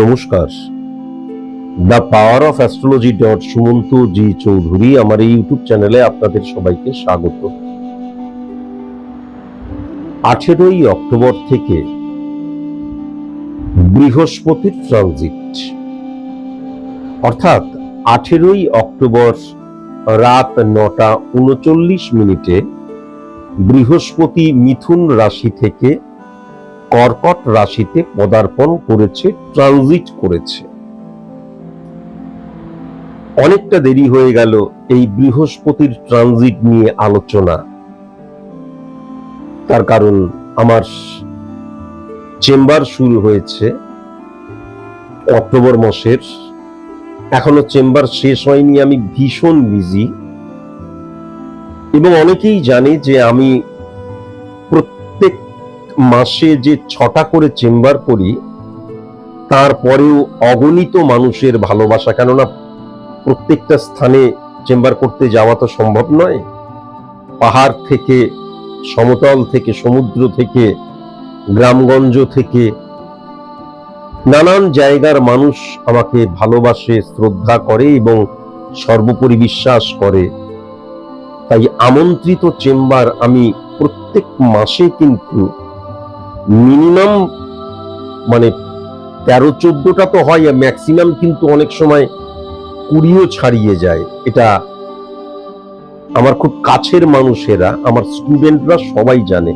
নমস্কার। The power of astrology dot Sumanta ji Chowdhury আমার এই ইউটিউব চ্যানেলে আপনাদের সবাইকে স্বাগত। আঠেরোই অক্টোবর থেকে বৃহস্পতির ট্রানজিট অর্থাৎ আঠেরোই অক্টোবর রাত নটা উনচল্লিশ মিনিটে বৃহস্পতি মিথুন রাশি থেকে কর্কট রাশিতে পদার্পণ করেছে ট্রানজিট করেছে। অনেকটা দেরি হয়ে গেল এই বৃহস্পতির ট্রানজিট নিয়ে আলোচনা। তার কারণ আমার চেম্বার শুরু হয়েছে অক্টোবর মাসের। এখনও চেম্বার শেষ হয়নি, আমি ভীষণ বিজি। এবং অনেকেই জানে যে আমি মাসে যে ছটা করে চেম্বার করি, তারপরেও অগণিত মানুষের ভালোবাসা, কেননা প্রত্যেকটা স্থানে চেম্বার করতে যাওয়া তো সম্ভব নয়। পাহাড় থেকে, সমতল থেকে, সমুদ্র থেকে, গ্রামগঞ্জ থেকে নানান জায়গার মানুষ আমাকে ভালোবাসে, শ্রদ্ধা করে এবং সর্বোপরি বিশ্বাস করে। তাই আমন্ত্রিত চেম্বার আমি প্রত্যেক মাসে কিন্তু মিনিমাম মানে তেরো চোদ্দটা তো হয় ম্যাক্সিমাম কিন্তু অনেক সময় কুড়িও ছাড়িয়ে যায়। এটা আমার খুব কাছের মানুষেরা, আমার স্টুডেন্টরা সবাই জানে।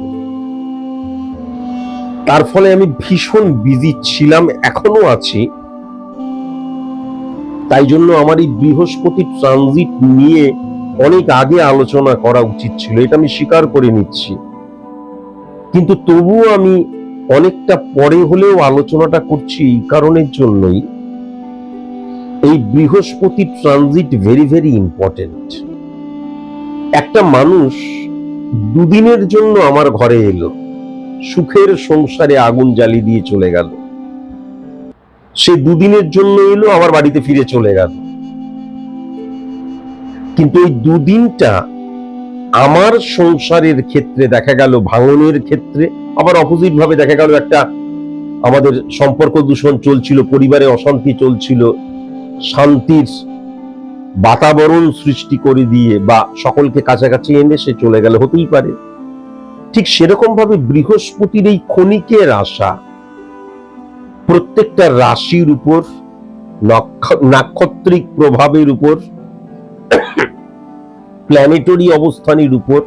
তার ফলে আমি ভীষণ বিজি ছিলাম এখনও আছি। তাই জন্য আমার এই বৃহস্পতি ট্রানজিট নিয়ে অনেক আগে আলোচনা করা উচিত ছিল, এটা আমি স্বীকার করে নিচ্ছি। কিন্তু তবুও আমি অনেকটা পরে হলেও আলোচনাটা করছি এই কারণের জন্যই। এই বৃহস্পতি ট্রানজিট ভেরি ভেরি ইম্পর্টেন্ট একটা মানুষ দুদিনের জন্য আমার ঘরে এলো, সুখের সংসারে আগুন জ্বালিয়ে দিয়ে চলে গেল। সে দুদিনের জন্য এলো আমার বাড়িতে ফিরে চলে গেল। কিন্তু এই দুদিনটা আমার সংসারের ক্ষেত্রে দেখা গেল, ভাঙনের ক্ষেত্রে আবার অপোজিট ভাবে দেখা গেল একটা আমাদের সম্পর্ক দূষণ চলছিল, পরিবারে অশান্তি চলছিল, শান্তির বাতাবরণ সৃষ্টি করে দিয়ে বা সকলকে কাছাকাছি এনে সে চলে গেল, হতেই পারে। ঠিক সেরকম ভাবে বৃহস্পতির এই ক্ষণিকের আশা প্রত্যেকটা রাশির উপর, নক্ষ- নাক্ষত্রিক প্রভাবের উপর প্ল্যানেটরি অবস্থানের উপর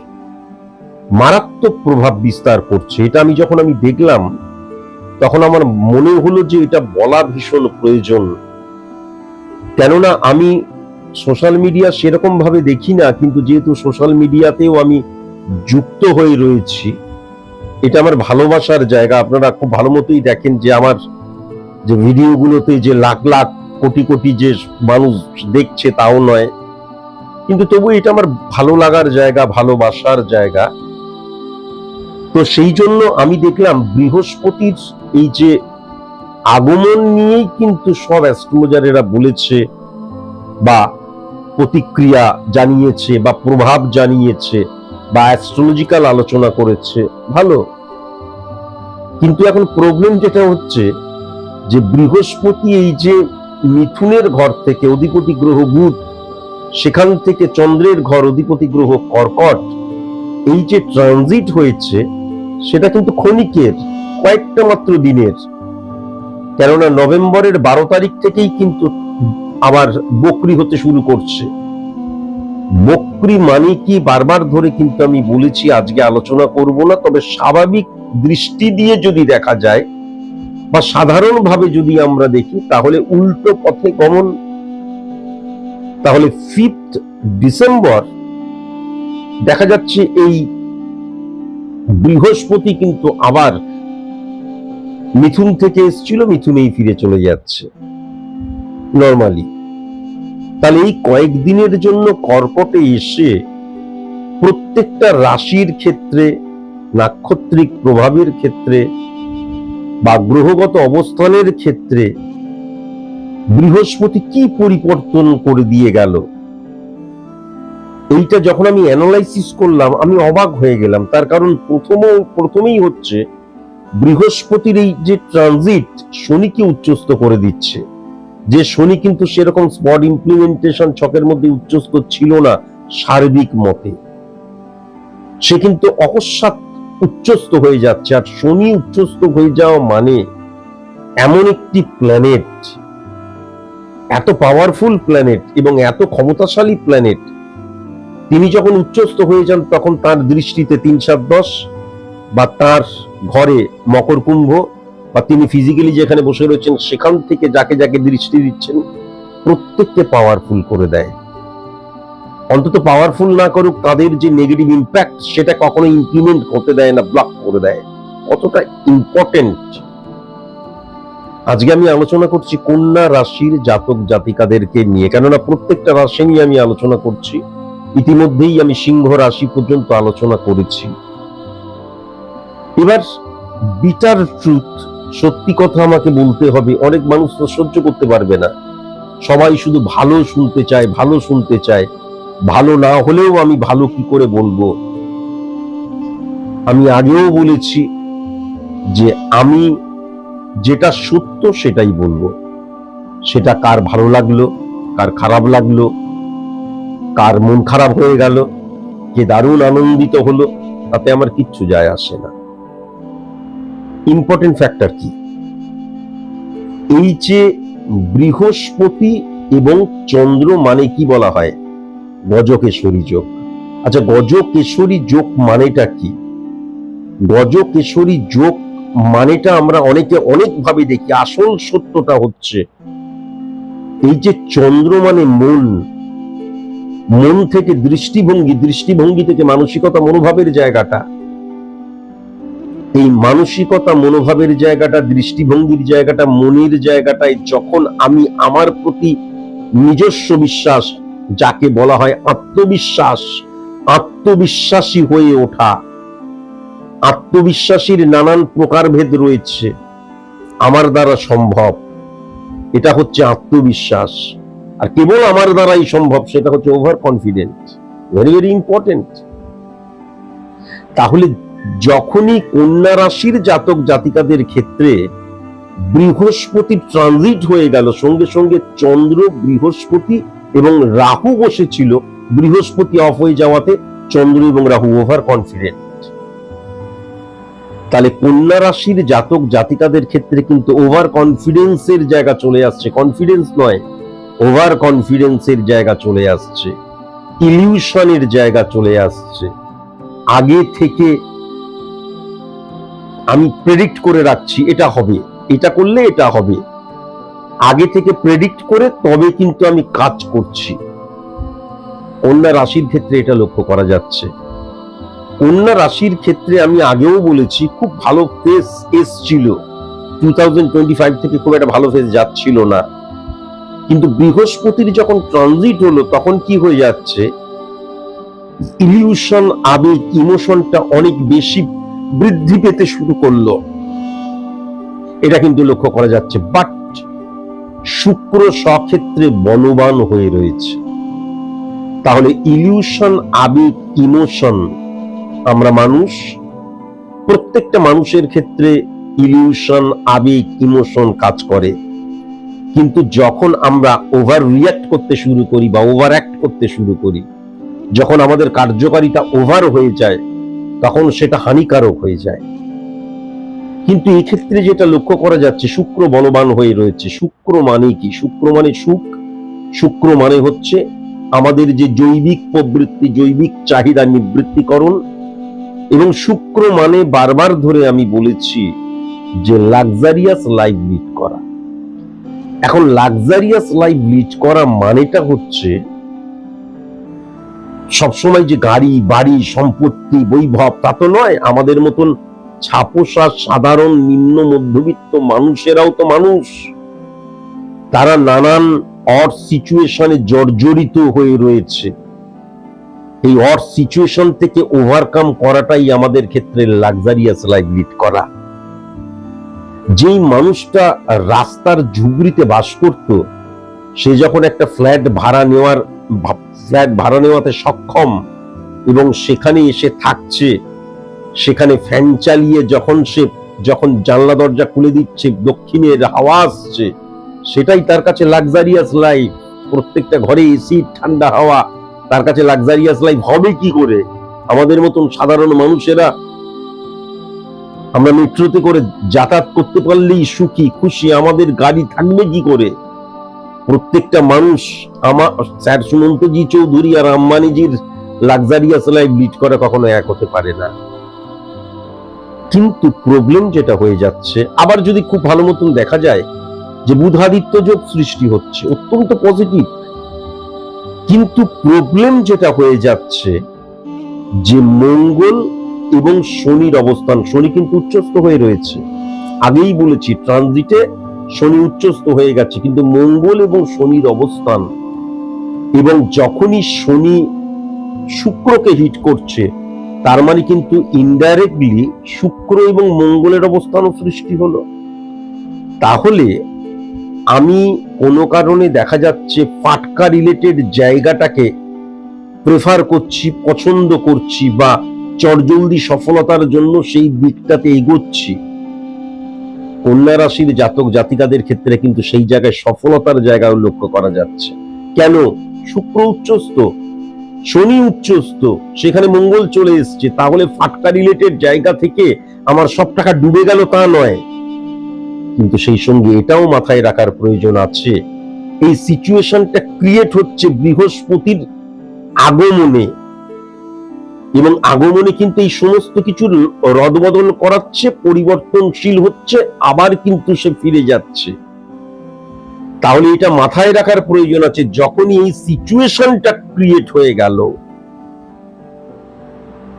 মারাত্মক প্রভাব বিস্তার করছে। এটা আমি যখন আমি দেখলাম, তখন আমার মনে হলো যে এটা বলা ভীষণ প্রয়োজন। কেননা আমি সোশ্যাল মিডিয়া সেরকম ভাবে দেখি না, কিন্তু যেহেতু সোশ্যাল মিডিয়াতেও আমি যুক্ত হয়ে রয়েছি, এটা আমার ভালোবাসার জায়গা। আপনারা খুব ভালো মতোই দেখেন যে আমার যে ভিডিওগুলোতে যে লাখ লাখ, কোটি কোটি যে মানুষ দেখছে, তাও নয়। কিন্তু তবু এটা আমার ভালো লাগার জায়গা, ভালোবাসার জায়গা। তো সেই জন্য আমি দেখলাম বৃহস্পতির এই যে আগমন নিয়েই কিন্তু সব অ্যাস্ট্রোলজারেরা বলেছে বা প্রতিক্রিয়া জানিয়েছে বা প্রভাব জানিয়েছে বা অ্যাস্ট্রোলজিক্যাল আলোচনা করেছে, ভালো। কিন্তু এখন প্রবলেম যেটা হচ্ছে যে বৃহস্পতি এই যে মিথুনের ঘর থেকে অধিপতি গ্রহ বুধ সেখান থেকে চন্দ্রের ঘর অধিপতি গ্রহ কর্কট। এই যে ট্রানজিট হয়েছে, সেটা কিন্তু ক্ষণিকের, কয়েকটা মাত্র দিনের। কেননা নভেম্বরের বারো তারিখ থেকেই কিন্তু আবার বকরি হতে শুরু করছে। বকরি মানে কি বারবার ধরে কিন্তু আমি বলেছি, আজকে আলোচনা করব না, তবে স্বাভাবিক দৃষ্টি দিয়ে যদি দেখা যায়, বা সাধারণভাবে যদি আমরা দেখি, তাহলে উল্টো পথে গমন তাহলে ফিফথ ডিসেম্বর দেখা যাচ্ছে এই বৃহস্পতি কিন্তু আবার মিথুন থেকে এসছিল, মিথুনেই ফিরে চলে যাচ্ছে। নর্মালি তাহলে এই কয়েকদিনের জন্য কর্কটে এসে প্রত্যেকটা রাশির ক্ষেত্রে, নাক্ষত্রিক প্রভাবের ক্ষেত্রে বা গ্রহগত অবস্থানের ক্ষেত্রে বৃহস্পতি কি পরিবর্তন করে দিয়ে গেল? এইটা যখন আমি অ্যানালাইসিস করলাম, আমি অবাক হয়ে গেলাম। তার কারণ প্রথম প্রথমেই হচ্ছে বৃহস্পতির এই যে ট্রানজিট শনিকে উচ্চস্ত করে দিচ্ছে। যে শনি কিন্তু সেরকম স্পট ইমপ্লিমেন্টেশন ছকের মধ্যে উচ্চস্ত ছিল না সার্বিক মতে। সে কিন্তু অকস্মাৎ উচ্চস্ত হয়ে যাচ্ছে। আর শনি উচ্চস্ত হয়ে যাওয়া মানে এমন একটি প্ল্যানেট এত পাওয়ারফুল প্ল্যানেট এবং এত ক্ষমতাশালী প্ল্যানেট তিনি যখন উচ্চস্ত হয়ে যান, তখন তার দৃষ্টিতে তিন সাত দশ বা তার ঘরে মকর কুম্ভ বা তিনি ফিজিক্যালি যেখানে বসে রয়েছেন, সেখান থেকে যাকে যাকে দৃষ্টি দিচ্ছেন, প্রত্যেককে পাওয়ারফুল করে দেয়। অন্তত পাওয়ারফুল না করুক, তাদের যে নেগেটিভ ইম্প্যাক্ট সেটা কখনো ইমপ্লিমেন্ট করতে দেয় না ব্লক করে দেয়। কতটা ইম্পর্টেন্ট আজকে আমি আলোচনা করছি কন্যা রাশির জাতক জাতিকাদেরকে নিয়ে। কেননা প্রত্যেকটা রাশি নিয়ে আমি আলোচনা করছি। ইতিমধ্যেই আমি সিংহ রাশি পর্যন্ত আলোচনা করেছি। এবার বিটার ট্রুথ সত্যি কথা আমাকে বলতে হবে। অনেক মানুষ তো সহ্য করতে পারবে না। সবাই শুধু ভালো শুনতে চায়, ভালো শুনতে চায়। ভালো না হলেও আমি ভালো কি করে বলব? আমি আগেও বলেছি যে আমি যেটা সত্য সেটাই বলব। সেটা কার ভালো লাগল, কার খারাপ লাগল, কার মন খারাপ হয়ে গেল, কে দারুণ আনন্দিত হলো, তাতে আমার কিচ্ছু যায় আসে না। ইম্পর্টেন্ট ফ্যাক্টর কি? এই যে বৃহস্পতি এবং চন্দ্র মানে কি বলা হয়? গজকেশরী যোগ। আচ্ছা গজকেশরী যোগ মানেটা কি? গজকেশরী যোগ মানেটা আমরা অনেকে অনেকভাবে দেখি, আসল সত্যটা হচ্ছে এই যে চন্দ্র মানে মন মন থেকে দৃষ্টিভঙ্গি দৃষ্টিভঙ্গি থেকে মানসিকতা মনোভাবের জায়গাটা। এই মানসিকতা মনোভাবের জায়গাটা, দৃষ্টিভঙ্গির জায়গাটা, মনের জায়গাটায় যখন আমি আমার প্রতি নিজস্ব বিশ্বাস, যাকে বলা হয় আত্মবিশ্বাস, আত্মবিশ্বাসী হয়ে ওঠা আত্মবিশ্বাসীর নানান প্রকারভেদ রয়েছে আমার দ্বারা সম্ভব। এটা হচ্ছে আত্মবিশ্বাস। আর কেবল আমার দ্বারাই সম্ভব, সেটা হচ্ছে over confident very very important তাহলে যখনই কন্যা রাশির জাতক জাতিকাদের ক্ষেত্রে বৃহস্পতি ট্রানজিট হয়ে গেল, সঙ্গে সঙ্গে চন্দ্র বৃহস্পতি এবং রাহু বসেছিল, বৃহস্পতি অফ হয়ে যাওয়াতে চন্দ্র এবং রাহু ওভার কনফিডেন্ট তাহলে কন্যা রাশির জাতক জাতিকাদের ক্ষেত্রে কিন্তু ওভার কনফিডেন্সের জায়গা চলে আসছে। কনফিডেন্স নয় ওভার কনফিডেন্সের জায়গা চলে আসছে। ইলিউশনের জায়গা চলে আসছে। আগে থেকে আমি প্রেডিক্ট করে রাখছি, এটা হবে। এটা করলে এটা হবে। আগে থেকে প্রেডিক্ট করে তবে কিন্তু আমি কাজ করছি। কন্যা রাশির ক্ষেত্রে এটা লক্ষ্য করা যাচ্ছে। কন্যা রাশির ক্ষেত্রে আমি আগেও বলেছি, খুব ভালো ফেস এসছিল। টু থাউজেন্ড থেকে খুব একটা ভালো ফেস যাচ্ছিল না। কিন্তু বৃহস্পতির যখন ট্রানজিট হলো, তখন কি হয়ে যাচ্ছে? ইলিউশন আবেগ ইমোশনটা অনেক বেশি বৃদ্ধি পেতে শুরু করল। এটা কিন্তু লক্ষ্য করা যাচ্ছে। বাট শুক্র সক্ষেত্রে বলবান হয়ে রয়েছে। তাহলে ইলিউশন আবেগ ইমোশন আমরা মানুষ, প্রত্যেকটা মানুষের ক্ষেত্রে ইলিউশন আবেগ ইমোশন কাজ করে। কিন্তু যখন আমরা ওভার রিয়াক্ট করতে শুরু করি বা ওভার অ্যাক্ট করতে শুরু করি, যখন আমাদের কার্যকারিতা ওভার হয়ে যায়, তখন সেটা হানিকারক হয়ে যায়। কিন্তু এক্ষেত্রে যেটা লক্ষ্য করা যাচ্ছে, শুক্র বলবান হয়ে রয়েছে। শুক্র মানে কি? শুক্র মানে সুখ। শুক্র মানে হচ্ছে আমাদের যে জৈবিক প্রবৃত্তি, জৈবিক চাহিদা নিবৃত্তিকরণ এবং শুক্র মানে বারবার ধরে আমি বলেছি যে লাক্সারিয়াস লাইফ লিড করা। এখন লাক্সারিয়াস লাইফ লিড করা মানেটা হচ্ছে সবসময় যে গাড়ি, বাড়ি, সম্পত্তি, বৈভব, তা তো নয়, আমাদের মতন ছাপোষা, সাধারণ, নিম্ন, মধ্যবিত্ত মানুষেরাও তো মানুষ। তারা নানান অড সিচুয়েশনে জর্জরিত হয়ে রয়েছে। এই অড সিচুয়েশন থেকে ওভারকাম করাটাই আমাদের ক্ষেত্রে লাক্সারিয়াস লাইফ লিড করা। যেই মানুষটা রাস্তার ঝুবড়িতে বাস করত, সে যখন একটা ফ্ল্যাট ভাড়া নেওয়ার ফ্ল্যাট ভাড়া নেওয়াতে সক্ষম এবং সেখানে এসে থাকছে, সেখানে ফ্যান চালিয়ে যখন সে, যখন জানলা দরজা খুলে দিচ্ছে, দক্ষিণের হাওয়া আসছে, সেটাই তার কাছে লাক্সারিয়াস লাইফ প্রত্যেকটা ঘরে এসি ঠান্ডা হাওয়া তার কাছে লাক্সারিয়াস লাইফ হবে কি করে? আমাদের মতন সাধারণ মানুষেরা আমরা মেট্রোতে করে যাতায়াত করতে পারলেই সুখী, খুশি, আমাদের গাড়ি থাকবে কি করে? প্রত্যেকটা মানুষ আমার স্যার সুমন্তজি চৌধুরী আর আম্বানিজির লাক্সারিয়াস লাইফ লিড করা কখনো এক হতে পারে না। কিন্তু প্রবলেম যেটা হয়ে যাচ্ছে, আবার যদি খুব ভালো মতন দেখা যায় যে বুধাদিত্য যোগ সৃষ্টি হচ্ছে, অত্যন্ত পজিটিভ কিন্তু প্রবলেম যেটা হয়ে যাচ্ছে, যে মঙ্গল এবং শনির অবস্থান, শনি কিন্তু উচ্চস্থ হয়ে রয়েছে। আগেই বলেছি ট্রানজিটে শনি উচ্চস্থ হয়ে গেছে, কিন্তু মঙ্গল এবং শনির অবস্থান এবং যখনই শনি শুক্রকে হিট করছে, তার মানে কিন্তু ইনডাইরেক্টলি শুক্র এবং মঙ্গলের অবস্থানও সৃষ্টি হলো। তাহলে আমি কোনো কারণে দেখা যাচ্ছে ফাটকা রিলেটেড জায়গাটাকে প্রেফার করছি, পছন্দ করছি বা চটজলদি সফলতার জন্য সেই দিকটাতে এগোচ্ছি। কন্যা রাশির জাতক জাতিকাদের ক্ষেত্রে কিন্তু সেই জায়গায় সফলতার জায়গাও লক্ষ্য করা যাচ্ছে। কেন? শুক্র উচ্চস্থ, শনি উচ্চস্থ, সেখানে মঙ্গল চলে এসছে, তাহলে ফাটকা রিলেটেড জায়গা থেকে আমার সব টাকা ডুবে গেল তা নয়। কিন্তু সেই সঙ্গে এটাও মাথায় রাখার প্রয়োজন আছে। এই সিচুয়েশনটা ক্রিয়েট হচ্ছে বৃহস্পতির আগমনে। এবং আগমনে কিন্তু এই সমস্ত কিছুর রদবদল করাচ্ছে, পরিবর্তনশীল হচ্ছে, আবার কিন্তু সে ফিরে যাচ্ছে। তাহলে এটা মাথায় রাখার প্রয়োজন আছে, যখনই এই সিচুয়েশনটা ক্রিয়েট হয়ে গেল,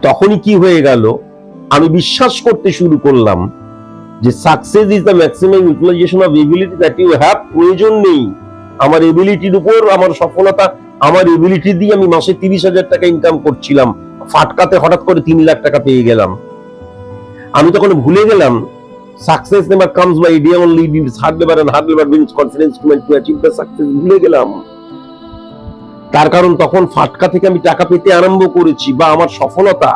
তখনই কি হয়ে গেল? আমি বিশ্বাস করতে শুরু করলাম যে success is the maximum utilization of ability that you have প্রয়োজন নেই। আমার এবিলিটির উপর, আমার সফলতা, আমার এবিলিটি দিয়ে আমি মাসে তিরিশ হাজার টাকা ইনকাম করছিলাম। ফাটকাতে হঠাৎ করে তিন লাখ টাকা পেয়ে গেলাম। আমি তখন ভুলে গেলাম success never comes by idea only is hard labour and hard labour builds confidence to to achieve the success ভুলে গেলাম। তার কারণ তখন ফাটকা থেকে আমি টাকা পেতে আরম্ভ করেছি বা আমার সফলতা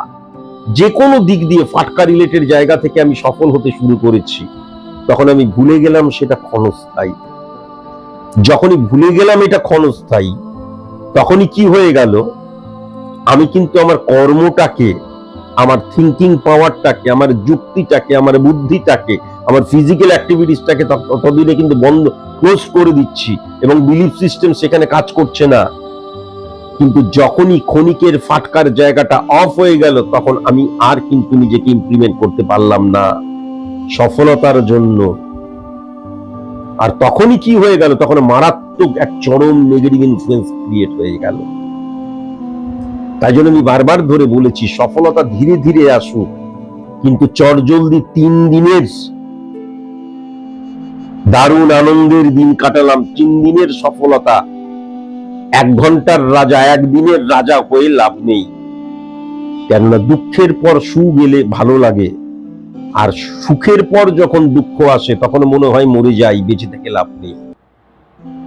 যে কোনো দিক দিয়ে ফাটকা রিলেটেড জায়গা থেকে আমি সফল হতে শুরু করেছি, তখন আমি ভুলে গেলাম সেটা ক্ষণস্থায়ী। যখনই ভুলে গেলাম এটা ক্ষণস্থায়ী, তখনই কি হয়ে গেল? আমি কিন্তু আমার কর্মটাকে, আমার থিঙ্কিং পাওয়ারটাকে আমার যুক্তিটাকে, আমার বুদ্ধিটাকে, আমার ফিজিক্যাল অ্যাক্টিভিটিসটাকে ততদিনে কিন্তু বন্ধ ক্লোজ করে দিচ্ছি এবং বিলিফ সিস্টেম সেখানে কাজ করছে না। কিন্তু যখনই ক্ষণিকের ফাটকার জায়গাটা অফ হয়ে গেল, তখন আমি আর কিন্তু নিজেকে ইমপ্লিমেন্ট করতে পারলাম না সফলতার জন্য। আর তখনই কি হয়ে গেল? তখন মারাত্মক এক চরম নেগেটিভ ইনফ্লুয়েন্স ক্রিয়েট হয়ে গেল। তাই জন্য আমি বারবার ধরে বলেছি, সফলতা ধীরে ধীরে আসুক, কিন্তু চটজলদি তিন দিনের দারুণ আনন্দের দিন কাটালাম। তিন দিনের সফলতা এক ঘণ্টার রাজা, একদিনের রাজা হয়ে লাভ নেই। কেননা দুঃখের পর সুখ এলে ভালো লাগে, আর সুখের পর যখন দুঃখ আসে, তখন মনে হয় মরে যাই, বেঁচে থেকে লাভ নেই।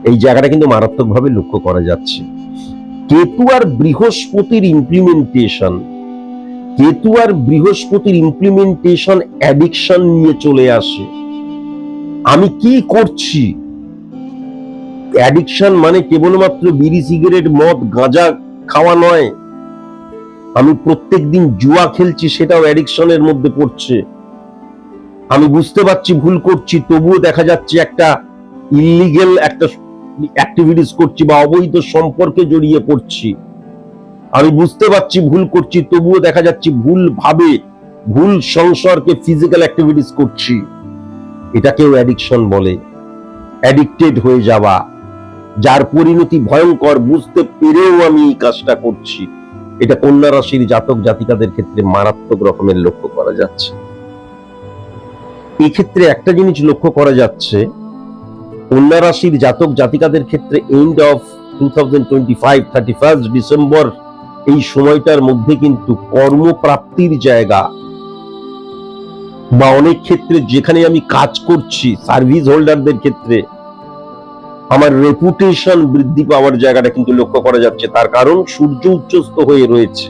এই জায়গাটা কিন্তু মারাত্মকভাবে লক্ষ্য করা যাচ্ছে। কেতু আর বৃহস্পতির ইমপ্লিমেন্টেশন কেতু আর বৃহস্পতির ইমপ্লিমেন্টেশন অ্যাডিকশন নিয়ে চলে আসে। আমি কি করছি? অ্যাডিকশন মানে কেবলমাত্র বিড়ি, সিগারেট, মদ, গাঁজা খাওয়া নয়। আমি প্রত্যেক দিন জুয়া খেলছি, সেটাও অ্যাডিকশনের মধ্যে পড়ছে। আমি বুঝতে পারছি, ভুল করছি, তবুও দেখা যাচ্ছে একটা ইলিগেল একটা অ্যাক্টিভিটিস করছি বা অবৈধ সম্পর্কে জড়িয়ে পড়ছি। আমি বুঝতে পারছি, ভুল করছি, তবুও দেখা যাচ্ছে ভুল ভাবে ভুল সংসারকে ফিজিক্যাল অ্যাক্টিভিটিস করছি। এটাকেও অ্যাডিকশন বলে। অ্যাডিক্টেড হয়ে যাওয়া। যার পরিণতি ভয়ঙ্কর, বুঝতে পেরেও আমি এই কাজটা করছি। এটা কন্যা রাশির জাতক জাতিকাদের ক্ষেত্রে মারাত্মক রকমের লক্ষ্য করা যাচ্ছে। এই ক্ষেত্রে একটা জিনিস লক্ষ্য করা যাচ্ছে, কন্যা রাশির জাতক জাতিকাদের ক্ষেত্রে end of two thousand December এই সময়টার মধ্যে কিন্তু কর্মপ্রাপ্তির জায়গা। বা অনেক ক্ষেত্রে যেখানে আমি কাজ করছি সার্ভিস হোল্ডারদের ক্ষেত্রে আমার রেপুটেশন বৃদ্ধি পাওয়ার জায়গাটা কিন্তু লক্ষ্য করা যাচ্ছে। তার কারণ সূর্য উচ্চস্ত হয়ে রয়েছে।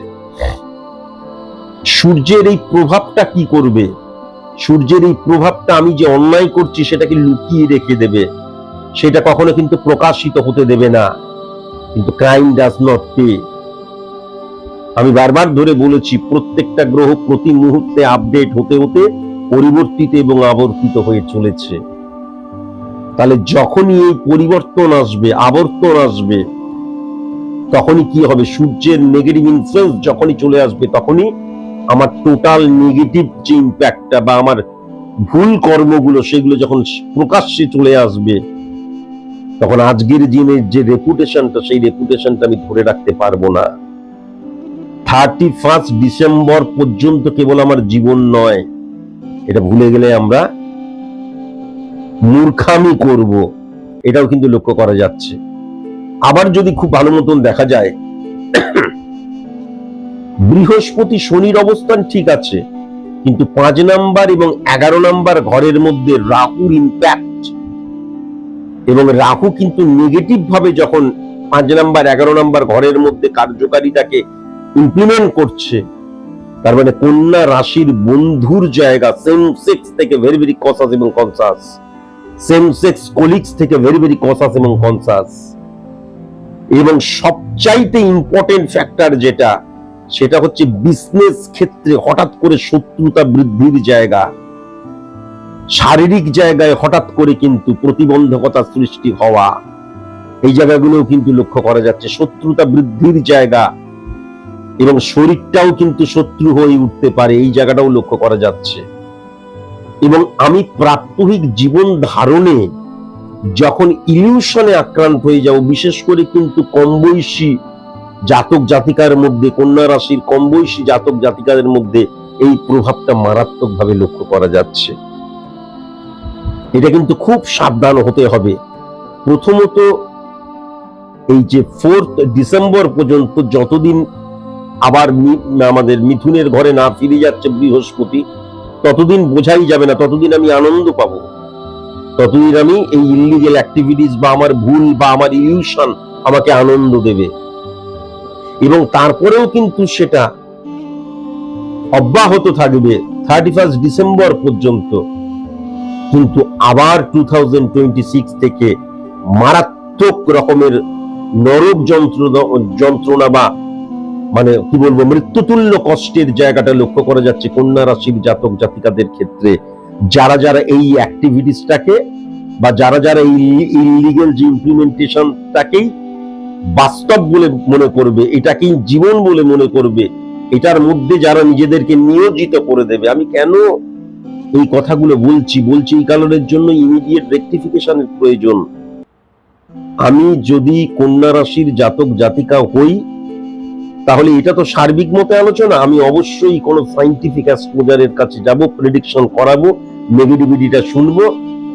সূর্যের এই প্রভাবটা কি করবে? সূর্যের এই প্রভাবটা আমি যে অন্যায় করছি সেটাকে লুকিয়ে রেখে দেবে? সেটা কখনো কিন্তু প্রকাশিত হতে দেবে না। কিন্তু ক্রাইম ডাজ নট পে আমি বারবার ধরে বলেছি, প্রত্যেকটা গ্রহ প্রতি মুহূর্তে আপডেট হতে হতে পরিবর্তিত এবং আবর্তিত হয়ে চলেছে। তাহলে যখনই এই পরিবর্তন আসবে, আবর্তন আসবে, তখনই কি হবে? সূর্যের নেগেটিভ ইনফ্লুয়েন্স যখনই চলে আসবে, তখনই আমার টোটাল নেগেটিভ যে ইম্প্যাক্টটা বা আমার ভুল কর্মগুলো, সেগুলো যখন প্রকাশ্যে চলে আসবে, তখন আজকের দিনের যে রেপুটেশনটা সেই রেপুটেশনটা আমি ধরে রাখতে পারব না। থার্টি ফার্স্ট ডিসেম্বর পর্যন্ত কেবল আমার জীবন নয়। এটা ভুলে গেলে আমরা মূর্খামি করব। এটাও কিন্তু লক্ষ্য করা যাচ্ছে। আবার যদি খুব ভালো মতন দেখা যায়, বৃহস্পতি শনির অবস্থান ঠিক আছে, কিন্তু পাঁচ নাম্বার এবং এগারো নাম্বার ঘরের মধ্যে রাহুর ইম্প্যাক্ট এবং রাহু কিন্তু নেগেটিভ ভাবে যখন পাঁচ নাম্বার, এগারো নাম্বার ঘরের মধ্যে কার্যকারিতাকে ইমপ্লিমেন্ট করছে, তার মানে কন্যা রাশির বন্ধুর জায়গা সেম সেক্স থেকে ভেরি ভেরি কসাস এবং কনসাস সেম সেক্স কলিগস থেকে ভেরি ভেরি কসাস এবং কনসাস এবং সবচাইতে ইম্পর্টেন্ট ফ্যাক্টর যেটা, সেটা হচ্ছে বিজনেস ক্ষেত্রে হঠাৎ করে শত্রুতা বৃদ্ধির জায়গা। শারীরিক জায়গায় হঠাৎ করে কিন্তু প্রতিবন্ধকতা সৃষ্টি হওয়া। এই জায়গাগুলোও কিন্তু লক্ষ্য করা যাচ্ছে, শত্রুতা বৃদ্ধির জায়গা। এবং শরীরটাও কিন্তু শত্রু হয়ে উঠতে পারে, এই জায়গাটাও লক্ষ্য করা যাচ্ছে। এবং আমি প্রাত্যহিক জীবন ধারণে যখন ইলিউশনে আক্রান্ত হয়ে যাব, বিশেষ করে কিন্তু কম জাতক জাতিকার মধ্যে, কন্যা রাশির কম জাতক জাতিকাদের মধ্যে এই প্রভাবটা মারাত্মকভাবে লক্ষ্য করা যাচ্ছে। এটা কিন্তু খুব সাবধান হতে হবে। প্রথমত এই যে ফোর্থ ডিসেম্বর পর্যন্ত যতদিন আবার আমাদের মিথুনের ঘরে না ফিরে যাচ্ছে বৃহস্পতি ততদিন বোঝাই যাবে না, ততদিন আমি আনন্দ পাবো। ততদিন আমি এই ইলিগেল অ্যাক্টিভিটিস বা আমার ভুল বা আমার ইলিউশন আমাকে আনন্দ দেবে। এবং তারপরেও কিন্তু সেটা অব্যাহত থাকবে থার্টি ফার্স্ট ডিসেম্বর পর্যন্ত। কিন্তু আবার টু থেকে মারাত্মক রকমের নরক যন্ত্রণা যন্ত্রণা বা মানে কি বলব, মৃত্যুতুল্য কষ্টের জায়গাটা লক্ষ্য করা যাচ্ছে কন্যা রাশির জাতক জাতিকাদের ক্ষেত্রে। যারা যারা এই অ্যাক্টিভিটিসটাকে বা যারা যারা এই ইলিগেল যে ইমপ্লিমেন্টেশনটাকেই বাস্তব বলে মনে করবে, এটাকেই জীবন বলে মনে করবে, এটার মধ্যে যারা নিজেদেরকে নিয়োজিত করে দেবে। আমি কেন এই কথাগুলো বলছি? বলছি এই কারণের জন্য ইমিডিয়েট রেকটিফিকেশনের প্রয়োজন। আমি যদি কন্যা রাশির জাতক জাতিকা হই তাহলে এটা তো সার্বিক মতে আলোচনা। আমি অবশ্যই কোনো সাইন্টিফিক অ্যাস্ট্রোলজারের কাছে যাব প্রেডিকশন করাবো নেগেটিভিটিটা শুনব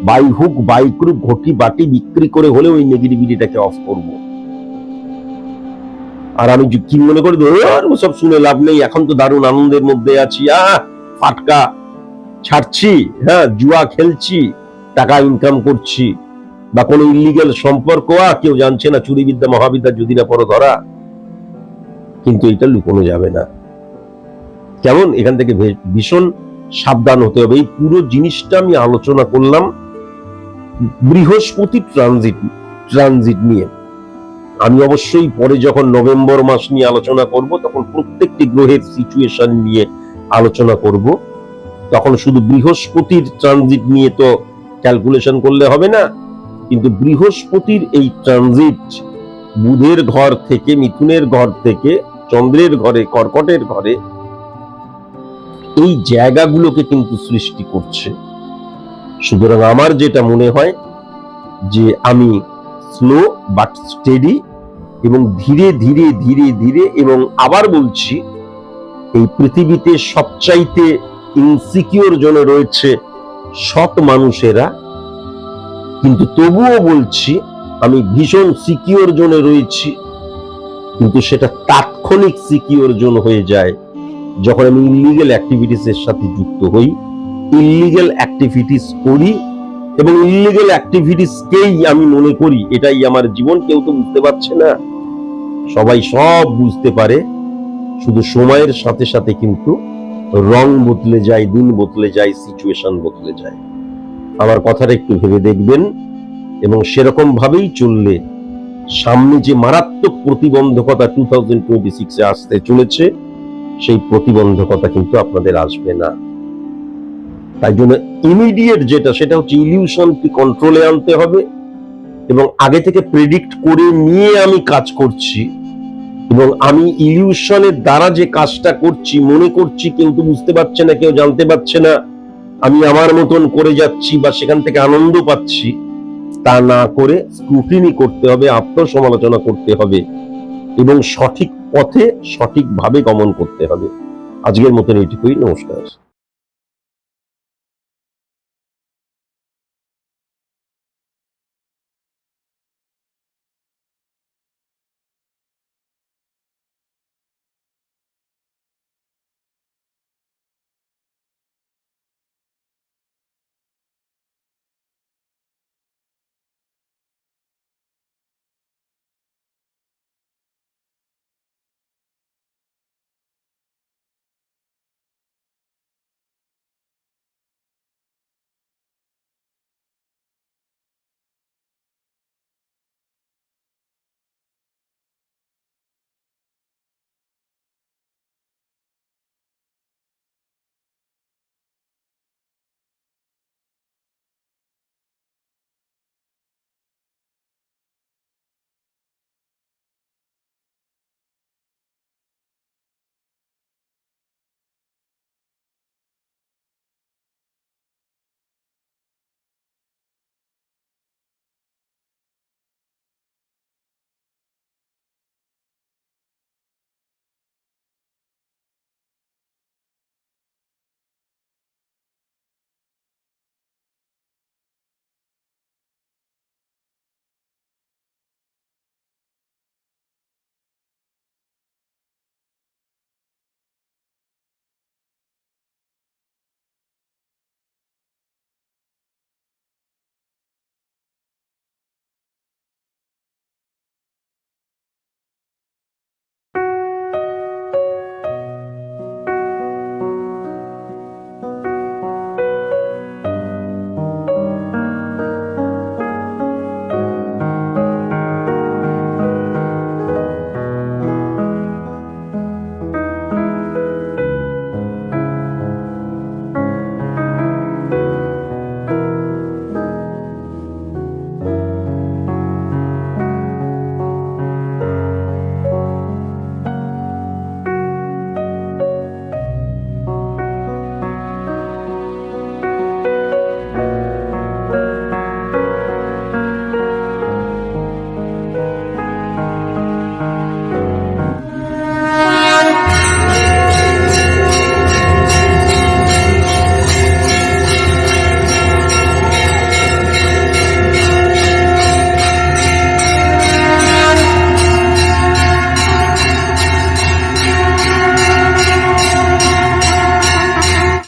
বাই হুক বাই ক্রুক ঘটি, বাটি, বিক্রি করে হলে ওই নেগেটিভিটিটাকে অফ করব। আর আমি কি মনে করি সব শুনে লাভ নেই, এখন তো দারুণ আনন্দের মধ্যে আছি। আহ, ফাটকা ছাড়ছি হ্যাঁ জুয়া খেলছি, টাকা ইনকাম করছি, বা কোনো ইলিগেল সম্পর্ক কেউ জানছে না চুরি বিদ্যা মহাবিদ্যা, যদি না পড়ো ধরা। কিন্তু এটা লুকোনো যাবে না। কেমন? এখান থেকে ভীষণ সাবধান হতে হবে। এই পুরো জিনিসটা আমি আলোচনা করলাম বৃহস্পতি ট্রানজিট ট্রানজিট নিয়ে। আমি অবশ্যই পরে যখন নভেম্বর মাস নিয়ে আলোচনা করব, তখন প্রত্যেকটি গ্রহের সিচুয়েশন নিয়ে আলোচনা করব। তখন শুধু বৃহস্পতির ট্রানজিট নিয়ে তো ক্যালকুলেশন করলে হবে না, কিন্তু বৃহস্পতির এই ট্রানজিট বুধের ঘর থেকে, মিথুনের ঘর থেকে চন্দ্রের ঘরে, কর্কটের ঘরে, এই জায়গাগুলোকে কিন্তু সৃষ্টি করছে। সুতরাং আমার যেটা মনে হয় যে আমি স্লো বাট স্টেডি এবং ধীরে ধীরে ধীরে ধীরে এবং আবার বলছি, এই পৃথিবীতে সবচাইতে ইনসিকিওর জন্য রয়েছে সৎ মানুষেরা। কিন্তু তবুও বলছি, আমি ভীষণ সিকিওর জোনে রয়েছি কিন্তু সেটা তাৎক্ষণিক সিকিওর জোন হয়ে যায়, যখন আমি ইলিগেল অ্যাক্টিভিটিস এর সাথে যুক্ত হই। ইলিগেল অ্যাক্টিভিটিস করি এবং ইলিগেল অ্যাক্টিভিটিসকেই আমি মনে করি, এটাই আমার জীবন, কেউ তো বুঝতে পারছে না। সবাই সব বুঝতে পারে, শুধু সময়ের সাথে সাথে কিন্তু রং বদলে যায়, দিন বদলে যায় সিচুয়েশন বদলে যায়। আমার কথাটা একটু ভেবে দেখবেন এবং সেরকম ভাবেই চললে সামনে যে মারাত্মক প্রতিবন্ধকতা টু থাউজেন্ড টোয়েন্টি সিক্সে আসতে চলেছে, সেই প্রতিবন্ধকতা কিন্তু আপনাদের আসবে না। তাই জন্য ইমিডিয়েট যেটা, সেটা হচ্ছে ইলিউশনকে কন্ট্রোলে আনতে হবে এবং আগে থেকে প্রেডিক্ট করে নিয়ে আমি কাজ করছি এবং আমি ইলিউশনের দ্বারা যে কাজটা করছি, মনে করছি, কেউ তো বুঝতে পারছে না, কেউ জানতে পারছে না, আমি আমার মতন করে যাচ্ছি বা সেখান থেকে আনন্দ পাচ্ছি তা না করে স্ক্রুটিনি করতে হবে, আত্মসমালোচনা করতে হবে এবং সঠিক পথে সঠিকভাবে গমন করতে হবে। আজকের মতন এইটুকুই, নমস্কার।